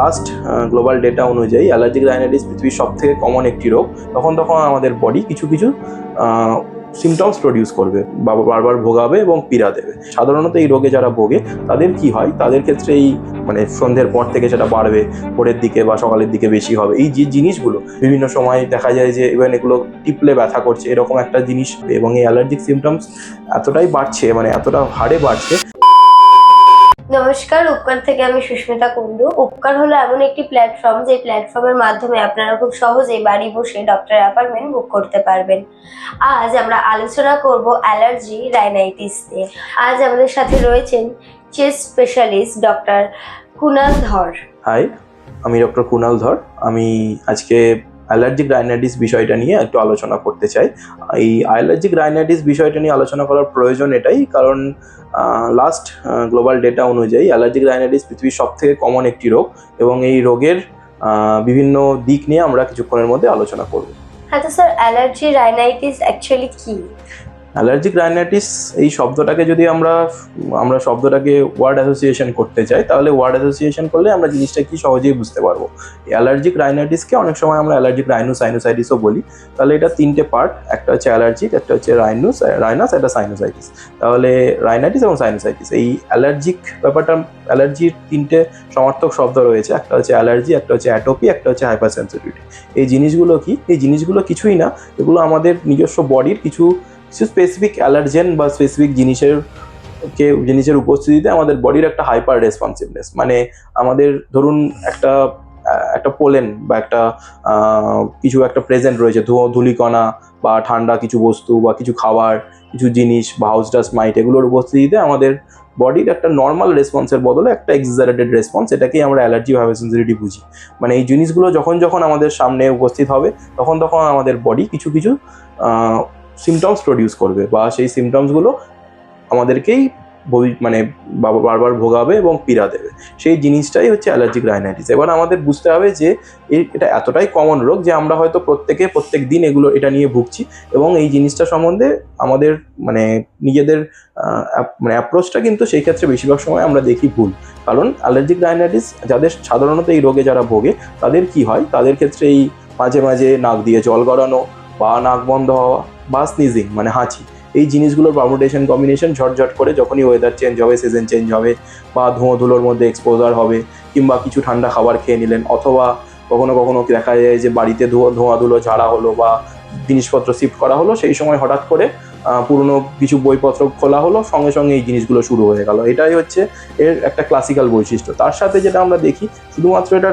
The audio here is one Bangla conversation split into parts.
লাস্ট গ্লোবাল ডেটা অনুযায়ী অ্যালার্জিক রাইনাইটিস পৃথিবীর সব থেকে কমন একটি রোগ। তখন তখন আমাদের বডি কিছু কিছু সিমটমস প্রডিউস করবে। বারবার ভোগাবে এবং পীড়া দেবে। সাধারণত এই রোগে যারা ভোগে, তাদের কি হয়? তাদের ক্ষেত্রে এই মানে সন্ধ্যের পর থেকে সেটা বাড়বে, ভোরের দিকে বা সকালের দিকে বেশি হবে। এই যে জিনিসগুলো, বিভিন্ন সময় দেখা যায় যে ইভেন এগুলো টিপলে ব্যথা করছে, এরকম একটা জিনিস, এবং এই অ্যালার্জিক সিমটমস এতটাই বাড়ছে মানে এতটা হারে বাড়ছে নমস্কার, উপকার থেকে আমি সুস্মিতা কুন্ডু উপকার হলো এমন একটি প্ল্যাটফর্ম যে প্ল্যাটফর্মের মাধ্যমে আপনারা খুব সহজেই বাড়ি বসে ডক্টর অ্যাপয়েন্টমেন্ট বুক করতে পারবেন। আজ আমরা আলোচনা করব অ্যালার্জি রাইনাইটিস নিয়ে। আজ আমাদের সাথে রয়েছেন চেস্ট স্পেশালিস্ট ডক্টর কুনাল ধর। হাই আমি ডক্টর কুনাল ধর। আমি আজকে অ্যালার্জিক রাইনাইটিস বিষয়টা নিয়ে একটু আলোচনা করতে চাই। এই অ্যালার্জিক রাইনাইটিস বিষয়টা নিয়ে আলোচনা করার প্রয়োজন এটাই, কারণ লাস্ট গ্লোবাল ডেটা অনুযায়ী অ্যালার্জিক রাইনাইটিস পৃথিবীর সব থেকে কমন একটি রোগ এবং এই রোগের বিভিন্ন দিক নিয়ে আমরা কিছুক্ষণের মধ্যে আলোচনা করব। হ্যাঁ তো স্যার অ্যালার্জি রাইনাইটিস অ্যাকচুয়ালি কি? অ্যালার্জিক রাইনাইটিস, এই শব্দটাকে যদি আমরা আমরা শব্দটাকে ওয়ার্ড অ্যাসোসিয়েশন করতে চাই, তাহলে ওয়ার্ড অ্যাসোসিয়েশন করলে আমরা জিনিসটা কি সহজেই বুঝতে পারব। অ্যালার্জিক রাইনাইটিসকে অনেক সময় আমরা অ্যালার্জিক রাইনোসাইনোসাইটিসও বলি। তাহলে এটা তিনটে পার্ট, একটা হচ্ছে অ্যালার্জিক, একটা হচ্ছে রাইনোস, রাইনাস, একটা সাইনোসাইটিস। তাহলে রাইনাইটিস এবং সাইনোসাইটিস, এই অ্যালার্জিক ব্যাপারটা, অ্যালার্জির তিনটে সমার্থক শব্দ রয়েছে, একটা হচ্ছে অ্যালার্জি, একটা হচ্ছে অ্যাটোপি, একটা হচ্ছে হাইপার সেন্সিটিভিটি এই জিনিসগুলো কি? এই জিনিসগুলো কিছুই না, এগুলো আমাদের নিজস্ব বডির কিছু কিছু স্পেসিফিক অ্যালার্জেন বা স্পেসিফিক জিনিসের কে, জিনিসের উপস্থিতিতে আমাদের বডির একটা হাইপার রেসপন্সিভনেস মানে আমাদের ধরুন একটা একটা পোলেন বা একটা কিছু একটা প্রেজেন্ট রয়েছে ধুলিকণা বা ঠান্ডা কিছু বস্তু বা কিছু খাবার, কিছু জিনিস বা হাউস ডাস্ট মাইট এগুলোর উপস্থিতিতে আমাদের বডির একটা নর্মাল রেসপন্সের বদলে একটা এক্সাজারেটেড রেসপন্স এটাকেই আমরা অ্যালার্জি বা সেন্সিটিভিটি বুঝি। মানে এই জিনিসগুলো যখন যখন আমাদের সামনে উপস্থিত হবে, তখন তখন আমাদের বডি কিছু কিছু সিমটমস প্রডিউস করবে বা সেই সিমটমসগুলো আমাদেরকেই মানে বারবার ভোগাবে এবং পীড়া দেবে। সেই জিনিসটাই হচ্ছে অ্যালার্জিক রাইনাইটিস এবার আমাদের বুঝতে হবে যে এটা এতটাই কমন রোগ যে আমরা হয়তো প্রত্যেকে প্রত্যেক দিন এগুলো এটা নিয়ে ভুগছি এবং এই জিনিসটা সম্বন্ধে আমাদের মানে নিজেদের মানে অ্যাপ্রোচটা কিন্তু সেই ক্ষেত্রে বেশিরভাগ সময় আমরা দেখি ভুল। কারণ অ্যালার্জিক রাইনাইটিস যাদের সাধারণত এই রোগে যারা ভোগে তাদের কি হয়? তাদের ক্ষেত্রে এই মাঝে মাঝে নাক দিয়ে জল গড়ানো বা নাক বন্ধ হওয়া বা স্নিজিং মানে হাঁচি। এই জিনিসগুলোর পারমুটেশন কম্বিনেশন ঝটঝট করে যখনই ওয়েদার চেঞ্জ হবে সিজন চেঞ্জ হবে বা ধোঁয়া ধুলোর মধ্যে এক্সপোজার হবে কিংবা কিছু ঠান্ডা খাবার খেয়ে নিলেন অথবা কখনো কখনো দেখা যায় যে বাড়িতে ধোঁয়া ধোঁয়া ধুলো ঝাড়া হলো বা জিনিসপত্র শিফট করা হলো, সেই সময় হঠাৎ করে পুরনো কিছু বইপত্র খোলা হলো, সঙ্গে সঙ্গে এই জিনিসগুলো শুরু হয়ে গেল। এটাই হচ্ছে এর একটা ক্লাসিক্যাল বৈশিষ্ট্য। তার সাথে যেটা আমরা দেখি, শুধুমাত্র এটা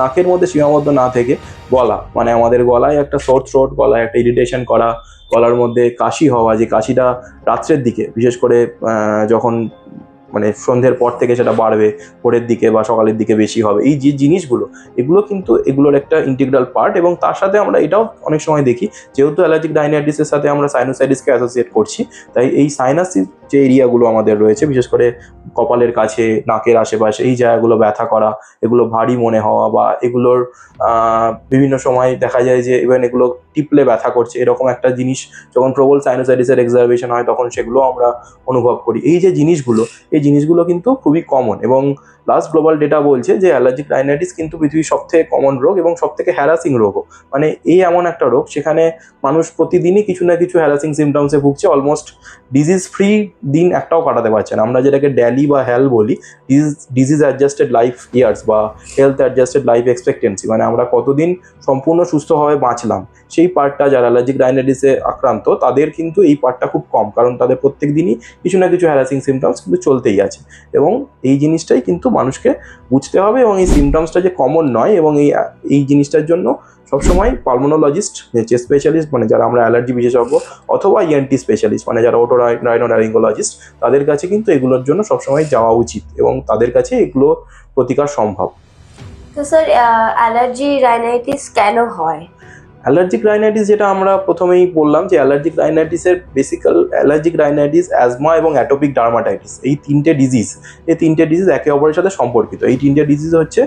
নাকের মধ্যে সীমাবদ্ধ না থেকে গলা মানে আমাদের গলায় একটা শর্ট থ্রোট গলায় একটা ইরিটেশন করা, গলার মধ্যে কাশি হওয়া, যে কাশিটা রাত্রের দিকে, বিশেষ করে যখন মানে সন্ধ্যের পর থেকে সেটা বাড়বে, ভোরের দিকে বা সকালের দিকে বেশি হবে। এই যে জিনিসগুলো, এগুলো কিন্তু এগুলোর একটা ইন্টিগ্রাল পার্ট এবং তার সাথে আমরা এটাও অনেক সময় দেখি, যেহেতু অ্যালার্জিক ডাইনাইটিসের সাথে আমরা সাইনোসাইটিসকে অ্যাসোসিয়েট করছি, তাই এই সাইনাসিস যে এরিয়াগুলো আমাদের রয়েছে, বিশেষ করে কপালের কাছে, নাকের আশেপাশে, এই জায়গাগুলো ব্যথা করা, এগুলো ভারী মনে হওয়া বা এগুলোর বিভিন্ন সময় দেখা যায় যে ইভেন এগুলো টিপলে ব্যথা করছে, এরকম একটা জিনিস যখন প্রবল সাইনোসাইটিসের এক্সারবেশন হয় তখন সেগুলো আমরা অনুভব করি। এই যে জিনিসগুলো, এই জিনিসগুলো কিন্তু খুবই কমন এবং লাস্ট গ্লোবাল ডেটা বলছে যে অ্যালার্জিক রাইনাইটিস কিন্তু পৃথিবীর সবথেকে কমন রোগ এবং সব থেকে হ্যারাসিং রোগও। মানে এই এমন একটা রোগ, সেখানে মানুষ প্রতিদিনই কিছু না কিছু হ্যারাসিং সিমটমসে ভুগছে অলমোস্ট ডিজিজ ফ্রি দিন একটাও কাটাতে পারছে না। আমরা যেটাকে ড্যালি বা হেল বলি disease disease adjusted life years বা হেলথ অ্যাডজাস্টেড লাইফ এক্সপেক্টেন্সি মানে আমরা কতদিন সম্পূর্ণ সুস্থভাবে বাঁচলাম। সেই পার্টটা যারা অ্যালার্জিক রাইনাইটিসে আক্রান্ত, তাদের কিন্তু এই পার্টটা খুব কম, কারণ তাদের প্রত্যেক দিনই কিছু না কিছু হ্যারাসিং সিমটমস কিন্তু চলতেই আছে। এবং এই জিনিসটাই কিন্তু মানুষকে বুঝতে হবে এবং এই সিমটমসটা যে কমন নয় এবং এই এই জিনিসটার জন্য সবসময় পালমোনোলজিস্ট যে স্পেশালিস্ট মানে যারা আমরা অ্যালার্জি বিশেষজ্ঞ অথবা ইএনটি স্পেশালিস্ট মানে যারা ওটো রাইনোনারিঙ্গোলজিস্ট তাদের কাছে কিন্তু এগুলোর জন্য সবসময় যাওয়া উচিত এবং তাদের কাছে এগুলো প্রতিকার সম্ভব। তো স্যার অ্যালার্জি রাইনাইটিস কেন হয়? অ্যালার্জিক রাইনাইটিস যেটা আমরা প্রথমেই বললাম যে অ্যালার্জিক রাইনাইটিসের বেসিক্যাল অ্যালার্জিক রাইনাইটিস অ্যাজমা এবং অ্যাটোপিক ডার্মাটাইটিস এই তিনটে ডিজিজ এই তিনটে ডিজিজ একে অপরের সাথে সম্পর্কিত। এই তিনটে ডিজিজ হচ্ছে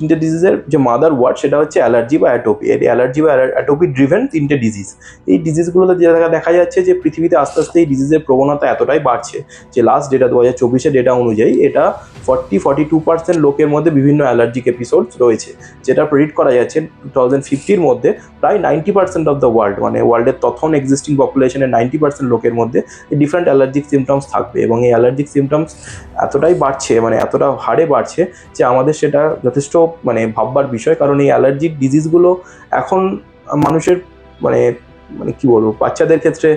তিনটে ডিজিজের যে মাদার ওয়ার্ড সেটা হচ্ছে অ্যালার্জি বা অ্যাটোপি এই অ্যালার্জি বা অ্যাটোপি ড্রিভেন তিনটে ডিজিজ এই ডিজিজগুলোতে যে দেখা দেখা যাচ্ছে যে পৃথিবীতে আস্তে আস্তে এই ডিজিজের প্রবণতা এতটাই বাড়ছে যে লাস্ট ডেটা দু হাজার চব্বিশের ডেটা অনুযায়ী এটা ফর্টি ফর্টি টু পার্সেন্ট লোকের মধ্যে বিভিন্ন অ্যালার্জিক এপিসোড রয়েছে, যেটা প্রেডিক্ট করা যাচ্ছে টু থাউজেন্ড ফিফটির মধ্যে প্রায় ninety percent of the world মানে ওয়ার্ল্ডের তখন এক্সিস্টিং পপুলেশনের নাইনটি পার্সেন্ট লোকের মধ্যে ডিফারেন্ট অ্যালার্জিক সিমটমস থাকবে। এবং এই অ্যালার্জিক সিমটমস এতটাই বাড়ছে মানে এতটা হারে বাড়ছে যে আমাদের সেটা যথেষ্ট মানে ভাববার বিষয়, কারণ এই অ্যালার্জিক ডিজিজগুলো এখন মানুষের মানে মানে কি বলব, বাচ্চাদের ক্ষেত্রে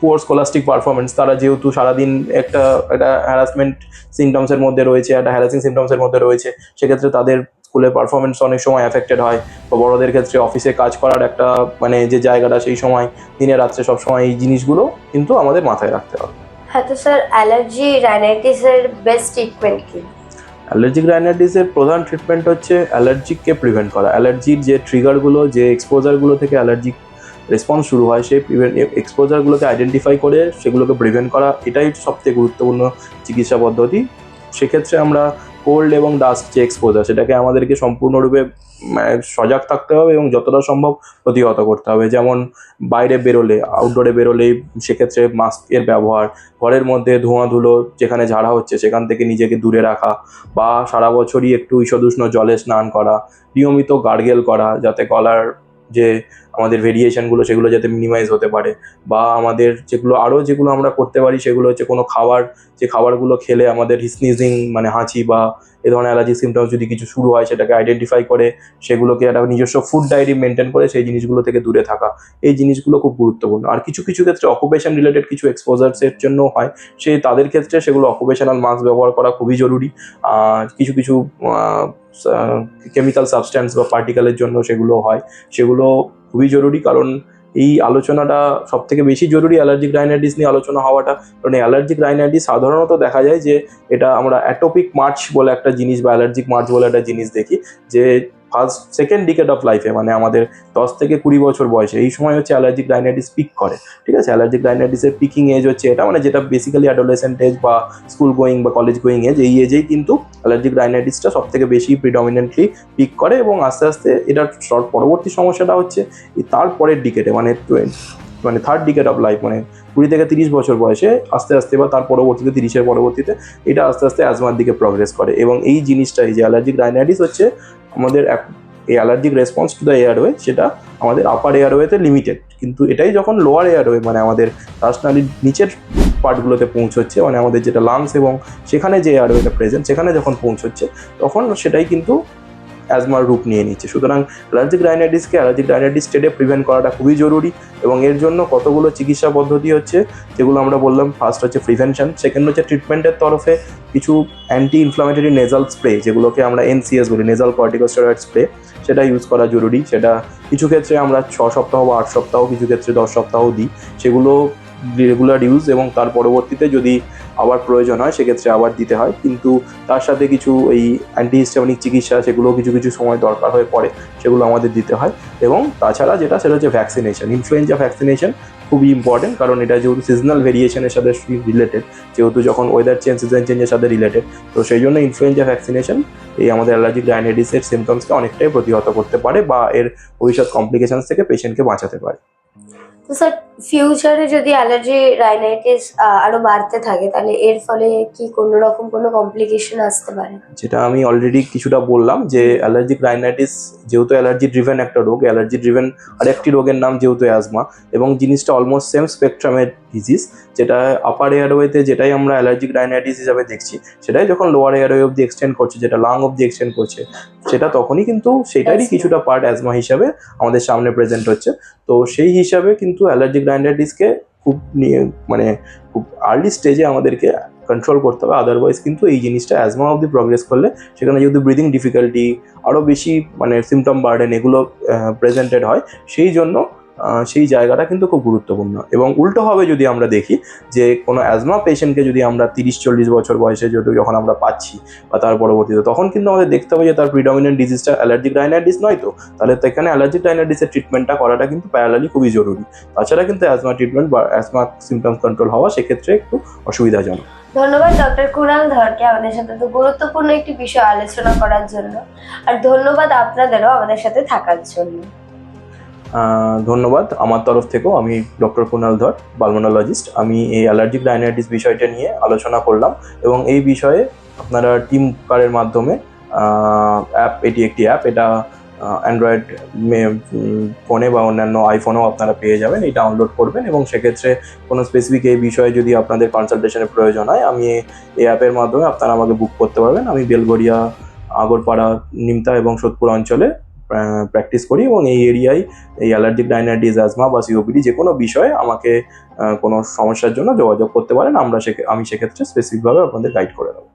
পুয়ার স্কলাস্টিক পারফরমেন্স তারা যেহেতু সারাদিন একটা একটা হ্যারাসমেন্ট সিমটমসের মধ্যে রয়েছে, একটা হ্যারাসিং সিমটমসের মধ্যে রয়েছে, সেক্ষেত্রে তাদের স্কুলের পারফরমেন্স অনেক সময় অ্যাফেক্টেড হয়। বা বড়দের ক্ষেত্রে অফিসে কাজ করার একটা মানে যে জায়গাটা সেই সময়, দিনে রাত্রে সবসময় এই জিনিসগুলো কিন্তু আমাদের মাথায় রাখতে হবে। হ্যাঁ তো স্যার অ্যালার্জি রাইনাইটিসের বেস্ট ট্রিটমেন্ট কি? অ্যালার্জিক রাইনাইটিসের প্রধান ট্রিটমেন্ট হচ্ছে অ্যালার্জিককে প্রিভেন্ট করা। অ্যালার্জির যে ট্রিগারগুলো যে এক্সপোজারগুলো থেকে অ্যালার্জিক রেসপন্স শুরু হয়, সেই প্রিভেন্ট এক্সপোজারগুলোকে আইডেন্টিফাই করে সেগুলোকে প্রিভেন্ট করা, এটাই সবথেকে গুরুত্বপূর্ণ চিকিৎসা পদ্ধতি সেক্ষেত্রে আমরা কোল্ড এবং ডাস্ট যে এক্সপোজার সেটাকে আমাদেরকে সম্পূর্ণরূপে মানে, সজাগ থাকতে হবে এবং যতটা সম্ভব প্রতিহত করতে হবে। যেমন বাইরে বেরোলে আউটডোরে বেরোলেই সেক্ষেত্রে মাস্কের ব্যবহার ঘরের মধ্যে ধোঁয়া ধুলো যেখানে ঝাড়া হচ্ছে সেখান থেকে নিজেকে দূরে রাখা বা সারা বছরই একটু ঈষদুষ্ণ জলে স্নান করা নিয়মিত গার্গেল করা যাতে গলার যে আমাদের ভেরিয়েশনগুলো সেগুলো যাতে মিনিমাইজ হতে পারে বা আমাদের যেগুলো আরও যেগুলো আমরা করতে পারি সেগুলো হচ্ছে কোনো খাবার, যে খাবারগুলো খেলে আমাদের স্নিজিং মানে হাঁচি বা এ ধরনের অ্যালার্জি সিমটমস যদি কিছু শুরু হয় সেটাকে আইডেন্টিফাই করে, সেগুলোকে একটা নিজস্ব ফুড ডায়েরি মেনটেন করে সেই জিনিসগুলো থেকে দূরে থাকা। এই জিনিসগুলো খুব গুরুত্বপূর্ণ। আর কিছু কিছু ক্ষেত্রে অকুপেশন রিলেটেড কিছু এক্সপোজার্সের জন্য হয়, সেই তাদের ক্ষেত্রে সেগুলো অকুপেশনাল মাস্ক ব্যবহার করা খুবই জরুরি। আর কিছু কিছু কেমিক্যাল সাবস্ট্যান্স বা পার্টিকেলের জন্য সেগুলো হয়, সেগুলো খুবই জরুরি কারণ এই আলোচনাটা সব থেকে বেশি জরুরি অ্যালার্জিক রাইনাইটিস নিয়ে আলোচনা হওয়াটা। কারণ অ্যালার্জিক রাইনাইটিস সাধারণত দেখা যায় যে এটা আমরা অ্যাটোপিক মার্চ বলে একটা জিনিস বা অ্যালার্জিক মার্চ বলে একটা জিনিস দেখি যে ফার্স্ট, সেকেন্ড ডিকেট অফ লাইফে মানে আমাদের দশ থেকে কুড়ি বছর বয়সে, এই সময় হচ্ছে অ্যালার্জিক রাইনাইটিস পিক করে, ঠিক আছে? অ্যালার্জিক রাইনাইটিসের পিকিং এজ হচ্ছে এটা মানে যেটা বেসিক্যালি অ্যাডোলেসেন্ট এজ বা স্কুল গোয়িং বা কলেজ গোয়িং এজ এই এজেই কিন্তু অ্যালার্জিক রাইনাইটিসটা সব থেকে বেশি প্রিডমিনেন্টলি পিক করে এবং আস্তে আস্তে এটার সর- পরবর্তী সমস্যাটা হচ্ছে তারপরের ডিকেটে মানে মানে থার্ড ডিকেট অফ লাইফ মানে কুড়ি থেকে তিরিশ বছর বয়সে আস্তে আস্তে বা তার পরবর্তীতে তিরিশের পরবর্তীতে এটা আস্তে আস্তে অ্যাজমার দিকে প্রগ্রেস করে এবং এই জিনিসটাই যে অ্যালার্জিক রাইনাইটিস হচ্ছে আমাদের এই allergic response to the airway সেটা আমাদের আপার এয়ারওয়েতে লিমিটেড কিন্তু এটাই যখন লোয়ার এয়ারওয়ে মানে আমাদের শ্বাসনালীর নিচের পার্টগুলোতে পৌঁছচ্ছে মানে আমাদের যেটা লাংস এবং সেখানে যে এয়ারওয়েটা প্রেজেন্ট সেখানে যখন পৌঁছচ্ছে, তখন সেটাই কিন্তু অ্যাজমার রূপ নিয়ে নিচ্ছে। সুতরাং অ্যালার্জিক রাইনাইটিসকে অ্যালার্জিক রাইনাইটিস স্টেটে প্রিভেন্ট করাটা খুবই জরুরি এবং এর জন্য কতগুলো চিকিৎসা পদ্ধতি হচ্ছে যেগুলো আমরা বললাম ফার্স্ট হচ্ছে প্রিভেনশন সেকেন্ড হচ্ছে ট্রিটমেন্টের তরফে কিছু অ্যান্টি ইনফ্লামেটরি নেজাল স্প্রে যেগুলোকে আমরা এনসিএস বলি নেজাল কর্টিকোস্টেরয়েড স্প্রে সেটা ইউজ করা জরুরি। সেটা কিছু ক্ষেত্রে আমরা ছ সপ্তাহ বা আট সপ্তাহ, কিছু ক্ষেত্রে দশ সপ্তাহ দিই। সেগুলো রেগুলার ইউজ এবং তার পরবর্তীতে যদি আবার প্রয়োজন হয়, সেক্ষেত্রে আবার দিতে হয়। কিন্তু তার সাথে কিছু এই অ্যান্টিহিস্টামিনিক চিকিৎসা সেগুলো কিছু কিছু সময় দরকার হয়ে পড়ে, সেগুলো আমাদের দিতে হয়। এবং তাছাড়া যেটা, সেটা হচ্ছে ভ্যাকসিনেশন ইনফ্লুয়েঞ্জা ভ্যাকসিনেশন খুবই ইম্পর্টেন্ট কারণ এটা যেহেতু সিজনাল ভেরিয়েশনের সাথে রিলেটেড যেহেতু যখন ওয়েদার চেঞ্জ সিজন চেঞ্জের সাথে রিলেটেড তো সেই জন্য ইনফ্লুয়েঞ্জা ভ্যাকসিনেশন এই আমাদের অ্যালার্জিক রাইনাইটিসের সিমটমসকে অনেকটাই প্রতিহত করতে পারে বা এর ভবিষ্যৎ কমপ্লিকেশনস থেকে পেশেন্টকে বাঁচাতে পারে। তো স্যার ফিউচারে যদি অ্যালার্জি রাইনাইটিস আরও বাড়তে থাকে, তাহলে এর ফলে কি কোনো রকম কোনো কমপ্লিকেশন আসতে পারে? যেটা আমি অলরেডি কিছুটা বললাম যে অ্যালার্জিক রাইনাইটিস যেহেতু অ্যালার্জি ড্রিভেন একটা রোগ অ্যালার্জি ড্রিভেন আরেকটি রোগের নাম যেহেতু অ্যাজমা এবং জিনিসটা অলমোস্ট সেম স্পেকট্রামের ডিজিজ যেটা আপার এয়ারওয়েতে যেটাই আমরা অ্যালার্জিক রাইনাইটিস হিসাবে দেখছি, সেটাই যখন লোয়ার এয়ারওয়ে অব্দি এক্সটেন্ড করছে, যেটা লাং অব্দি এক্সটেন্ড করছে সেটা তখনই কিন্তু সেটারই কিছুটা পার্ট অ্যাজমা হিসাবে আমাদের সামনে প্রেজেন্ট হচ্ছে। তো সেই হিসাবে কিন্তু অ্যালার্জি গ্রাইন্ডারডিসকে খুব নিয়ে মানে খুব আর্লি স্টেজে আমাদেরকে কন্ট্রোল করতে হবে। আদারওয়াইজ কিন্তু এই জিনিসটা অ্যাজমা অব্দি প্রগ্রেস করলে সেখানে যদি ব্রিদিং ডিফিকাল্টি আরও বেশি মানে সিমটম বার্ডেন এগুলো প্রেজেন্টেড হয় সেই জন্য সেই জায়গাটা কিন্তু খুব গুরুত্বপূর্ণ। এবং উল্টো হবে যদি আমরা দেখি যে কোনো অ্যাজমা পেশেন্টকে যদি আমরা তিরিশ চল্লিশ বছর বয়সে যদি যখন আমরা পাচ্ছি বা তার পরবর্তীতে, তখন কিন্তু আমাদের দেখতে হবে যে তার প্রিডমিনেন্ট ডিজিজটা অ্যালার্জিক রাইনাইটিস নয় তো? তাহলে তো এখানে অ্যালার্জিক রাইনাইটিসের ট্রিটমেন্টটা করাটা কিন্তু প্যারালালি খুবই জরুরি। তাছাড়া কিন্তু অ্যাজমা ট্রিটমেন্ট বা অ্যাজমা সিমটমস কন্ট্রোল হওয়া সেক্ষেত্রে একটু অসুবিধাজনক। ধন্যবাদ ডক্টর কুণাল ধরকে আমাদের সাথে তো গুরুত্বপূর্ণ একটি বিষয় আলোচনা করার জন্য। আর ধন্যবাদ আপনাদেরও আমাদের সাথে থাকার জন্য। ধন্যবাদ। আমার তরফ থেকেও আমি ডক্টর কুণাল ধর বালমোনোলজিস্ট আমি এই অ্যালার্জিক রাইনাইটিস বিষয়টা নিয়ে আলোচনা করলাম এবং এই বিষয়ে আপনারা টিম কারের মাধ্যমে অ্যাপ এটি একটি অ্যাপ এটা অ্যান্ড্রয়েড ফোনে বা অন্যান্য আইফোনেও আপনারা পেয়ে যাবেন। এই ডাউনলোড করবেন এবং সেক্ষেত্রে কোনো স্পেসিফিক এই বিষয়ে যদি আপনাদের কনসালটেশনের প্রয়োজন হয়, আমি এই- এই অ্যাপের মাধ্যমে আপনারা আমাকে বুক করতে পারবেন। আমি বেলগড়িয়া, আগরপাড়া, নিমতা এবং সোদপুর অঞ্চলে প্র্যাকটিস করি এবং এই এরিয়ায় এই অ্যালার্জিক ডাইনাইটিস অ্যাজমা বা সিওপিডি যে কোনো বিষয়ে আমাকে কোনো সমস্যার জন্য যোগাযোগ করতে পারেন। আমরা সে আমি সেক্ষেত্রে স্পেসিফিকভাবে আপনাদের গাইড করে দেবো।